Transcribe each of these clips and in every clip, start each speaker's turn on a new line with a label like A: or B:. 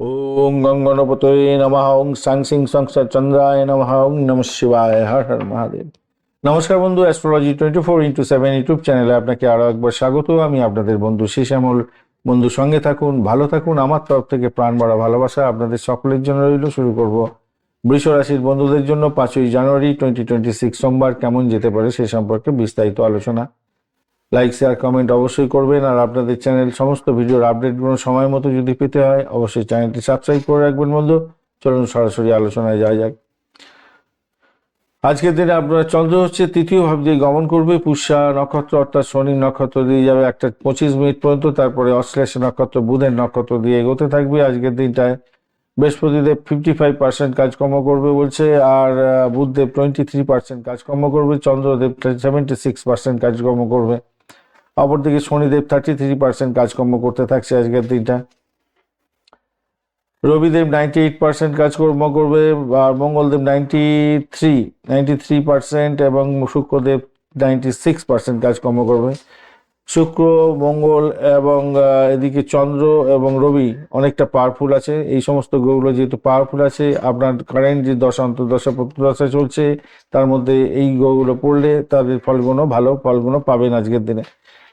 A: ওং গঙ্গনপতয়ে নমঃ ওং সাং সিং সংসার চন্দ্রায় নমঃ ওং নম শিবায় হর হর মহাদেব নমস্কার বন্ধু astrology twenty four into seven YouTube চ্যানেলে আপনাকে আরও একবার স্বাগত। আমি আপনাদের বন্ধু শ্যামল বন্ধু, সঙ্গে থাকুন, ভালো থাকুন, আমার তরফ থেকে প্রাণ ভরা ভালোবাসা আপনাদের সকলের জন্য রইল, শুরু করব। বৃষ রাশির বন্ধুদের জন্য পাঁচই জানুয়ারি টোয়েন্টি টোয়েন্টি সিক্স সোমবার, কেমন যেতে পারে সে সম্পর্কে বিস্তারিত আলোচনা। লাইক শেয়ার কমেন্ট অবশ্যই করবেন আর আপনাদের চ্যানেল সমস্ত ভিডিওর আপডেটগুলো সময় মতো যদি পেতে হয়, অবশ্যই চ্যানেলটি সাবস্ক্রাইব করে রাখবেন বন্ধু। চলুন সরাসরি আলোচনায় যাওয়া যাক। আজকের দিনে আপনার চন্দ্র হচ্ছে তৃতীয় ভাব দিয়ে গমন করবে। পুষ্যা নক্ষত্র অর্থাৎ শনি নক্ষত্র দিয়ে যাবে একটা পঁচিশ মিনিট পর্যন্ত। তারপরে অশ্লেষ নক্ষত্র, বুধের নক্ষত্র দিয়ে এগোতে থাকবে। আজকের দিনটায় বৃহস্পতিদেব ফিফটি ফাইভ পার্সেন্ট কাজকর্ম করবে বলছে আর বুধদেব টোয়েন্টি থ্রি পার্সেন্ট কাজকর্ম করবে। চন্দ্রদেব সেভেন্টি সিক্স পার্সেন্ট কাজকর্ম করবে। অপরদিকে শনিদেব থার্টি থ্রি পার্সেন্ট কাজকর্ম করতে থাকছে আজকের দিনটা। রবিদেব নাইনটি এইট পার্সেন্ট কাজকর্ম করবে, আর Mangaldev ninety three ninety three percent এবং শুক্রদেব নাইনটি সিক্স পার্সেন্ট কাজকর্ম করবে। শুক্র, মঙ্গল এবং এদিকে চন্দ্র এবং রবি অনেকটা পাওয়ারফুল আছে। এই সমস্ত গ্রহগুলো যেহেতু পাওয়ারফুল আছে, আপনার কারেন্ট যে দশা, অন্তর্দশা, প্রত্যদশা চলছে, তার মধ্যে এই গ্রহগুলো পড়লে তাদের ফলগুলো ভালো ফলগুলো পাবেন আজকের দিনে।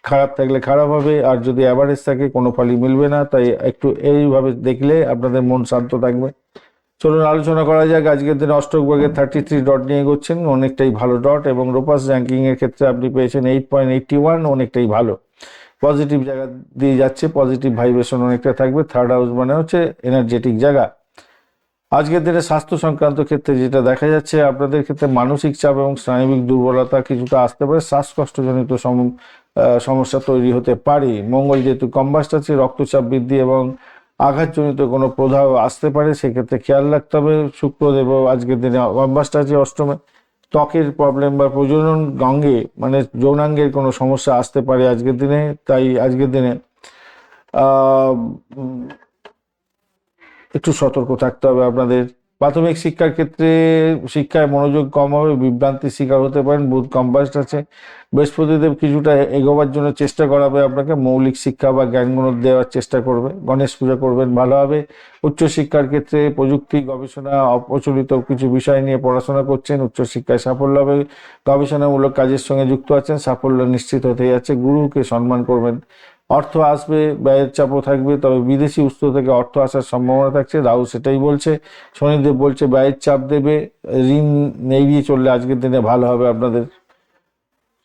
A: খারাপ থাকলে খারাপ হবে, আর যদি অ্যাভারেজ থাকে কোনো ফলই মিলবে না, তাই একটু এইভাবে দেখলে আপনাদের মন শান্ত থাকবে। চলুন আলোচনা করা যাক। আজকের দিনে অষ্টক ভাগে থার্টি থ্রি ডট নিয়ে এগোচ্ছেন। অনেকটাই ভালো ডট এবং রোপাস র্যাঙ্কিং এর ক্ষেত্রে আপনি পেয়েছেন এইট পয়েন্ট এইটটি ওয়ান অনেকটাই ভালো। পজিটিভ জায়গা দিয়ে যাচ্ছে পজিটিভ ভাইব্রেশন অনেকটা থাকবে। থার্ড হাউস মানে হচ্ছে এনার্জেটিক জায়গা। আজকের দিনে স্বাস্থ্য সংক্রান্ত ক্ষেত্রে যেটা দেখা যাচ্ছে, আপনাদের ক্ষেত্রে মানসিক চাপ এবং স্নায়বিক দুর্বলতা কিছুটা আসতে পারে। শ্বাসকষ্টজনিত সম- সমস্যা তৈরি হতে পারে। মঙ্গল যেহেতু কম্বাস্ট আছে, রক্তচাপ বৃদ্ধি এবং আঘাতজনিত কোনো প্রভাব আসতে পারে, সেক্ষেত্রে খেয়াল রাখতে হবে। শুক্রদেব আজকের দিনে অভ্যাসটা আছে অষ্টমে। ত্বকের প্রবলেম বা প্রজনন গঙ্গে মানে যৌনাঙ্গের কোনো সমস্যা আসতে পারে আজকের দিনে, তাই আজকের দিনে একটু সতর্ক থাকতে হবে আপনাদের। প্রাথমিক শিক্ষার ক্ষেত্রে শিক্ষায় মনোযোগ কম হবে, বিভ্রান্তির শিকার হতে পারেন বুধ কম্পাস্ট আছে। বৃহস্পতিদেব কিছুটা এগোবার জন্য চেষ্টা করাবে আপনাকে, মৌলিক শিক্ষা বা জ্ঞানগুলো দেওয়ার চেষ্টা করবে। গণেশ পূজা করবেন, ভালো হবে। উচ্চশিক্ষার ক্ষেত্রে প্রযুক্তি, গবেষণা, অপ্রচলিত কিছু বিষয় নিয়ে পড়াশোনা করছেন, উচ্চশিক্ষায় সাফল্য হবে। গবেষণামূলক কাজের সঙ্গে যুক্ত আছেন, সাফল্য নিশ্চিত হতে যাচ্ছে। গুরুকে সম্মান করবেন। অর্থ আসবে, ব্যয়ের চাপও থাকবে, তবে বিদেশি উৎস থেকে অর্থ আসার সম্ভাবনা থাকছে। রাহু সেটাই বলছে। শনিদেব বলছে, ব্যয়ের চাপ দেবে, ঋণ এড়িয়ে চললে আজকের দিনে ভালো হবে আপনাদের।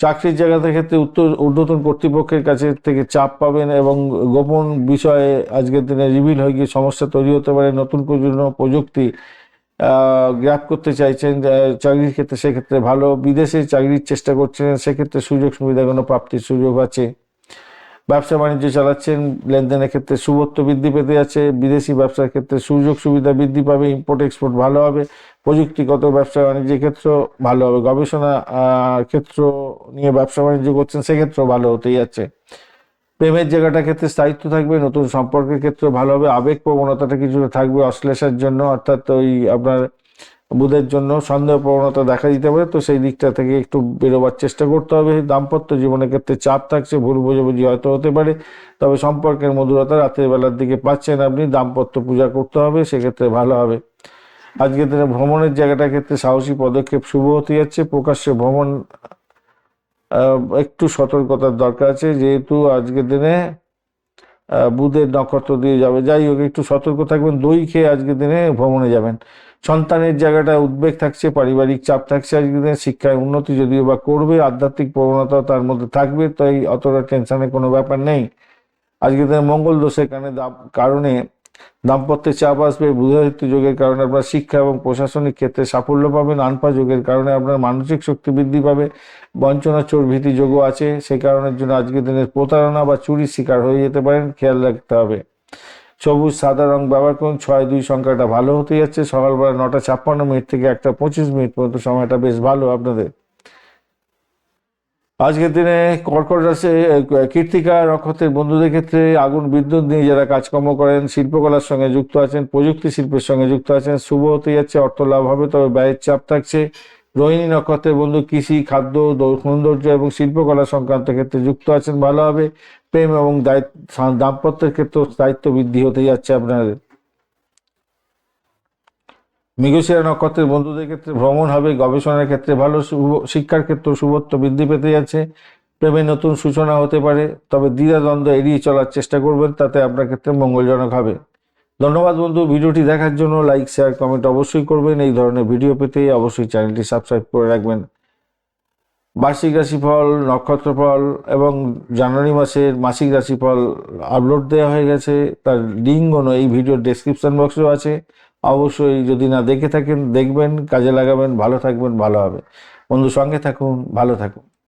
A: চাকরির জায়গাতে ক্ষেত্রে উত্তর, ঊর্ধ্বতন কর্তৃপক্ষের কাছে থেকে চাপ পাবেন এবং গোপন বিষয়ে আজকের দিনে রিভিল হয়ে গিয়ে সমস্যা তৈরি হতে পারে। নতুন প্রজন্ম প্রযুক্তি গ্র্যাপ করতে চাইছেন চাকরির ক্ষেত্রে সেক্ষেত্রে ভালো। বিদেশে চাকরির চেষ্টা করছেন সেক্ষেত্রে সুযোগ সুবিধা সুবিধাগুলো প্রাপ্তির সুযোগ আছে। ব্যবসা বাণিজ্য চালাচ্ছেন, লেনদেনের ক্ষেত্রে শুভত্ব বৃদ্ধি পেতে যাচ্ছে, বিদেশি ব্যবসার ক্ষেত্রে সুযোগ সুবিধা বৃদ্ধি পাবে ইম্পোর্ট এক্সপোর্ট ভালো হবে, প্রযুক্তিগত ব্যবসা বাণিজ্যের ক্ষেত্র ভালো হবে, গবেষণা ক্ষেত্র নিয়ে ব্যবসা বাণিজ্য করছেন সেক্ষেত্রেও ভালো হতেই যাচ্ছে। প্রেমের জায়গাটা ক্ষেত্রে স্থায়িত্ব থাকবে, নতুন সম্পর্কের ক্ষেত্রে ভালো হবে, আবেগ প্রবণতাটা কিছুটা থাকবে অশ্লেষার জন্য, অর্থাৎ ওই আপনার বুধের জন্য সন্দেহ প্রবণতা দেখা দিতে পারে, তো সেই দিকটা থেকে একটু বেরোবার চেষ্টা করতে হবে। দাম্পত্য জীবনের ক্ষেত্রে চাপ থাকছে, ভুল বোঝাবুঝি হয়তো হতে পারে, তবে সম্পর্কের মধুরতা রাতের বেলার দিকে পাচ্ছেন আপনি, দাম্পত্য পূজা করতে হবে, সেক্ষেত্রে ভালো হবে। আজকের দিনে ভ্রমণের জায়গাটার ক্ষেত্রে সাহসী পদক্ষেপ শুভ হতে যাচ্ছে, প্রকাশ্যে ভ্রমণ একটু সতর্কতার দরকার আছে, যেহেতু আজকের দিনে বুধের নক্ষত্র দিয়ে যাবে। যাই হোক, একটু সতর্ক থাকবেন। দই খেয়ে আজকের দিনে ভ্রমণে যাবেন। সন্তানের জায়গাটা উদ্বেগ থাকছে, পারিবারিক চাপ থাকছে আজকের দিনে, শিক্ষায় উন্নতি যদিও বা করবে, আধ্যাত্মিক প্রবণতা তার মধ্যে থাকবে, তাই অতটা টেনশনের কোনো ব্যাপার নেই। আজকের দিনে মঙ্গল দোষের কারণে দাম্পত্যে চাপ আসবে, বুধাদিত্য যোগের কারণে আপনার শিক্ষা এবং প্রশাসনিক ক্ষেত্রে সাফল্য পাবেন আনপা যোগের কারণে আপনার মানসিক শক্তি বৃদ্ধি পাবে, বঞ্চনা চোর ভীতি যোগও আছে সেই কারণের জন্য আজকের দিনের প্রতারণা বা চুরির শিকার হয়ে যেতে পারেন, খেয়াল রাখতে হবে। সবুজ, সাদা রং ব্যবহার করুন, ছয় দুই সংখ্যাটা ভালো হতে যাচ্ছে, সকালবেলা নটা ছাপ্পান্ন মিনিট থেকে একটা পঁচিশ মিনিট পর্যন্ত সময়টা বেশ ভালো আপনাদের। আজকের দিনে কর্কট রাশি কীর্তিকা নক্ষত্রের বন্ধুদের ক্ষেত্রে আগুন বিদ্যুৎ নিয়ে যারা কাজকর্ম করেন, শিল্পকলার সঙ্গে যুক্ত আছেন, প্রযুক্তি শিল্পের সঙ্গে যুক্ত আছেন, শুভ হতে যাচ্ছে, অর্থ লাভ হবে, তবে ব্যয়ের চাপ থাকছে। রোহিণী নক্ষত্রের বন্ধু কৃষি, খাদ্য সৌন্দর্য এবং শিল্পকলা সংক্রান্ত ক্ষেত্রে যুক্ত আছেন, ভালো হবে। প্রেম এবং দায়িত্ব দাম্পত্যের ক্ষেত্রেও দায়িত্ব বৃদ্ধি হতে যাচ্ছে আপনাদের। মৃগশিরা নক্ষত্রের বন্ধুদের ক্ষেত্রে ভ্রমণ হবে, গবেষণার ক্ষেত্রে ভালো শিক্ষার ক্ষেত্রে শুভত্ব বৃদ্ধি পেতে যাচ্ছে। প্রেমে নতুন সূচনা হতে পারে, তবে দ্বিধাদ্বন্দ্ব এড়িয়ে চলার চেষ্টা করবেন, তাতে আপনার ক্ষেত্রে মঙ্গলজনক হবে। ধন্যবাদ বন্ধু, ভিডিওটি দেখার জন্য লাইক, শেয়ার, কমেন্ট অবশ্যই করবেন। এই ধরনের ভিডিও পেতে অবশ্যই চ্যানেলটি সাবস্ক্রাইব করে রাখবেন। বার্ষিক রাশিফল, নক্ষত্রফল এবং জানুয়ারি মাসের মাসিক রাশিফল আপলোড দেওয়া হয়ে গেছে। তার লিঙ্কগুলো এই ভিডিওর ডেসক্রিপশন বক্সেও আছে। অবশ্যই যদি না দেখে থাকেন, দেখবেন, কাজে লাগাবেন, ভালো থাকবেন, ভালো হবে। বন্ধু, সঙ্গে থাকুন, ভালো থাকুন।